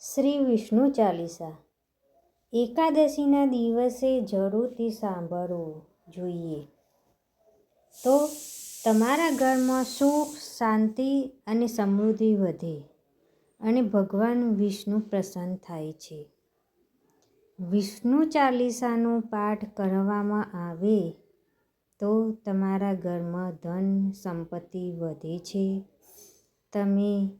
શ્રી વિષ્ણુ ચાલીસા. એકાદશીના દિવસે જરૂરથી સાંભળવું જોઈએ. તો તમારા ઘરમાં સુખ, શાંતિ અને સમૃદ્ધિ વધે અને ભગવાન વિષ્ણુ પ્રસન્ન થાય છે. વિષ્ણુ ચાલીસાનો પાઠ કરવામાં આવે તો તમારા ઘરમાં ધન, સંપત્તિ વધે છે. તમે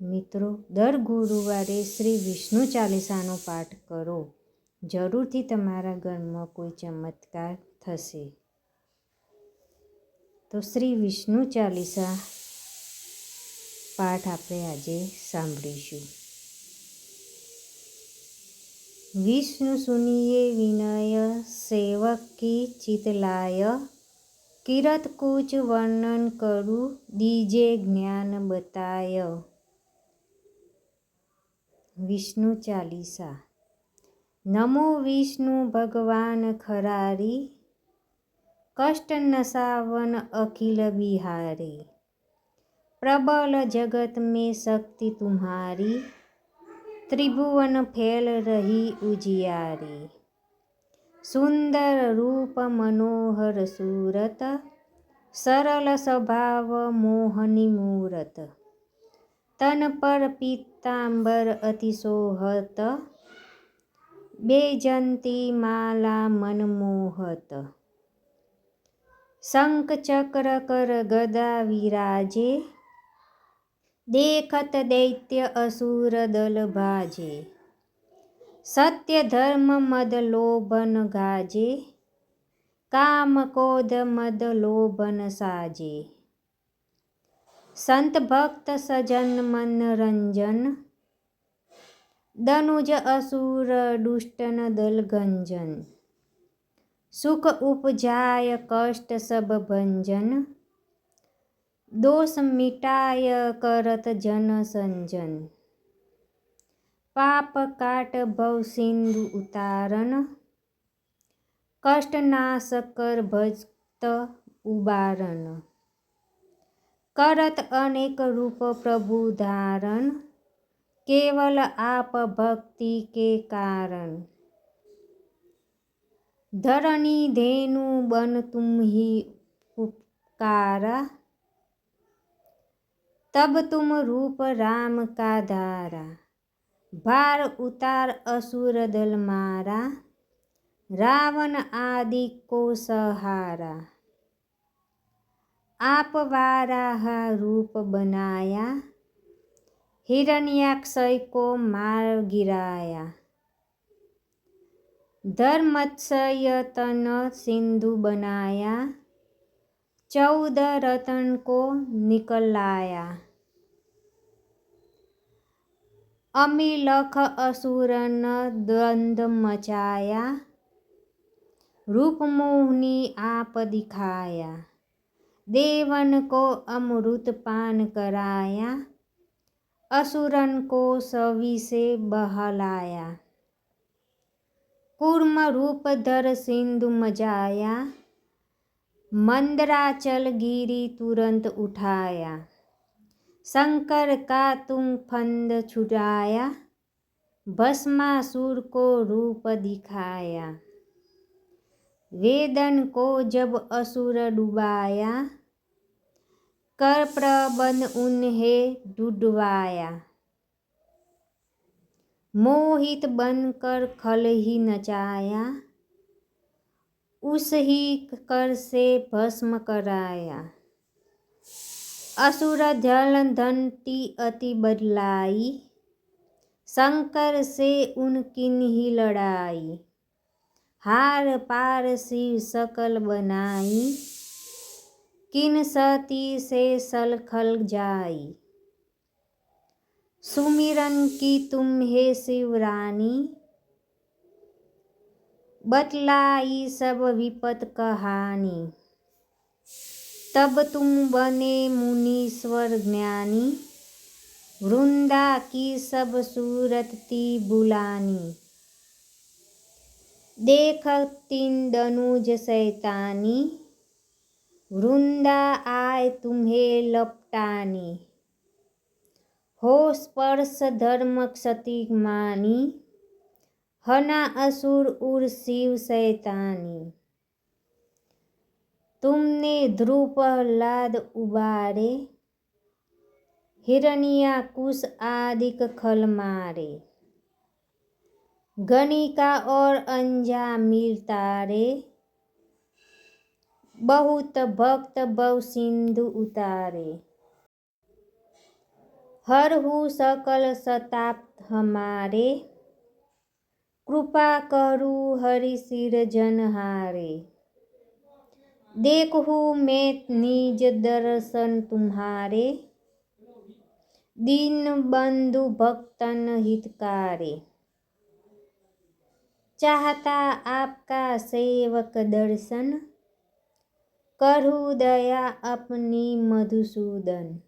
મિત્રો, દર ગુરુવારે શ્રી વિષ્ણુ ચાલીસાનો પાઠ કરો. જરૂરથી તમારા ઘરમાં કોઈ ચમત્કાર થશે. તો શ્રી વિષ્ણુ ચાલીસા પાઠ આપણે આજે સાંભળીશું. વિષ્ણુ સુનિયે વિનય સેવકી ચિતલાય કિરત કૂચ વર્ણન કરું, દીજે જ્ઞાન બતાય. વિષ્ણુ ચાલીસા. નમો વિષ્ણુ ભગવાન ખરારી, કષ્ટ નસાવન અખિલ બિહારી. પ્રબલ જગત મેં શક્તિ તુમ્હારી, ત્રિભુવન ફેલ રહી ઉજિયારી. સુંદર રૂપ મનોહર સુરત, સરળ સ્વભાવ મોહની મૂરત. તન પર પીતાંબર અતિશોહત બેજંતી માલા મનમોહત શંખચક્ર કર ગદા વિરાજે, દેખત દૈત્ય અસુર દલ ભાજે. સત્ય ધર્મ મદ લોભન ગાજે, કામ કોધ મદ લોભન સાજે. સંત ભક્ત સજન મનરંજન દનુજ અસુર દુષ્ટન દલ ગંજન, સુખ ઉપજાય કષ્ટ સબ ભંજન, દોષ મિટાય કરત જન સંજન, પાપ કાટ ભવ સિંધુ ઉતારન કષ્ટ નાશ કર ભક્ત ઉબારણ. કરત અનેક રૂપ પ્રભુ ધારણ केवल आप भक्ति के कारण धरणी धेनु बन तुम ही उपकारा तब तुम रूप राम का धारा भार उतार असुर दल मारा रावण आदि को सहारा આપ વારાહ રૂપ બનાયા હિરણ્યાક્ષય કો માર ગિરાયા ધર્મત્સય તન સિંધુ બનાયા ચૌદ રતન કો નિકલાયા અમિલખ અસુરન દ્વંદ મચાયા, રૂપમોહની આપ દિખાયા. देवन को अमृत पान कराया, असुरन को सवि से बहलाया। कूर्म रूप धर सिंधु मजाया, मंदराचल गिरी तुरंत उठाया। शंकर का तुम फंद छुड़ाया, भस्मासुर को रूप दिखाया। वेदन को जब असुर डुबाया कर प्रबंध उन्हें डुडवाया। मोहित बनकर खल ही नचाया, उस ही कर से भस्म कराया। असुर जल धनती अति बदलाई शंकर से उनकी ही लड़ाई। हार पार शिव सकल बनाई किन सती से सलखल जाई सुमिरन की तुम हे शिवरानी बतलाई सब विपत कहानी तब तुम बने मुनीश्वर ज्ञानी वृंदा की सब सूरत ती बुलानी દેખતિંદનુજ શૈતાની, વૃંદા આય તુમ્હે લપટાની. હો સ્પર્શ ધર્મ ક્ષતિ માની હના અસુર ઉર શિવ શૈતાની. તુમને ધ્રુપ લાદ ઉબારે હિરણ્યા કુશ આદિક ખલ મારે. गणिका और अंजा मिलता रे बहुत भक्त बहु सिंधु उतारे। हर हु सकल सताप हमारे। कृपा करु हरि सिर जनहारे देखू मैं निज दर्शन तुम्हारे। दीन बंधु भक्तन हितकारे। चाहता आपका सेवक दर्शन, करु दया अपनी मधुसूदन।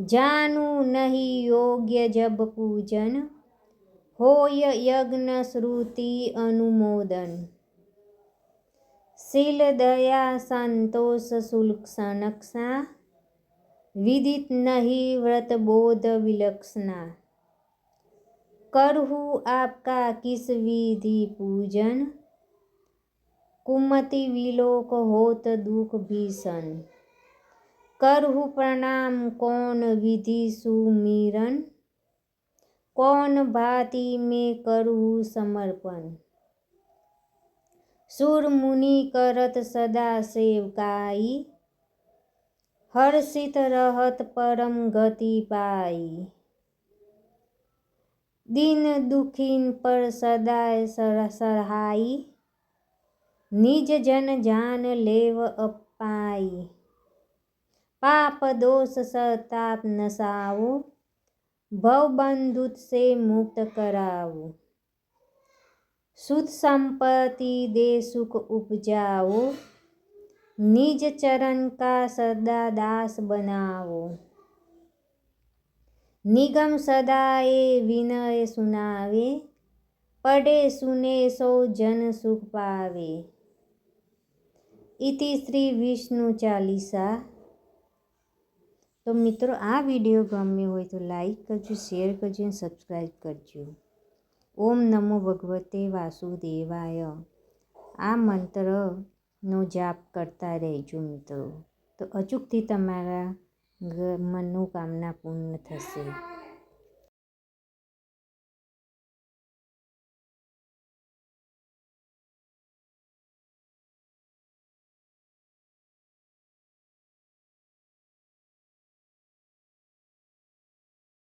जानू नहीं योग्य जब पूजन, होय यज्ञ श्रुति अनुमोदन। शील दया संतोष शुल्क सनक्षा, विदित नहीं व्रत बोध विलक्षणा। करहु आपका किस विधि पूजन? कुमति विलोक होत दुख भीषण। करहु प्रणाम कौन विधि सुमिरन? कौन भांति में करहु समर्पण? सुर मुनि करत सदा सेवकाई। हर्षित रहत परम गति पाई। दीन दुखीन पर सदा सहाई निज जन जान लेव अपाई। पाप दोष सताप नसाओ भव बंधुत से मुक्त कराओ सुध संपत्ति दे सुख उपजाओ निज चरण का सदा दास बनाओ નિગમ સદાએ વિનય સુનાવે, પડે સુને સૌ જન સુખ પાવે. ઇતિ શ્રી વિષ્ણુ ચાલીસા. તો મિત્રો, આ વીડિયો ગમ્યો હોય તો લાઈક કરજો, શેર કરજો અને સબસ્ક્રાઈબ કરજો. ઓમ નમો ભગવતે વાસુદેવાય. આ મંત્રનો જાપ કરતા રહેજો મિત્રો. તો અચૂકથી તમારા મનોકામના પૂર્ણ થશે.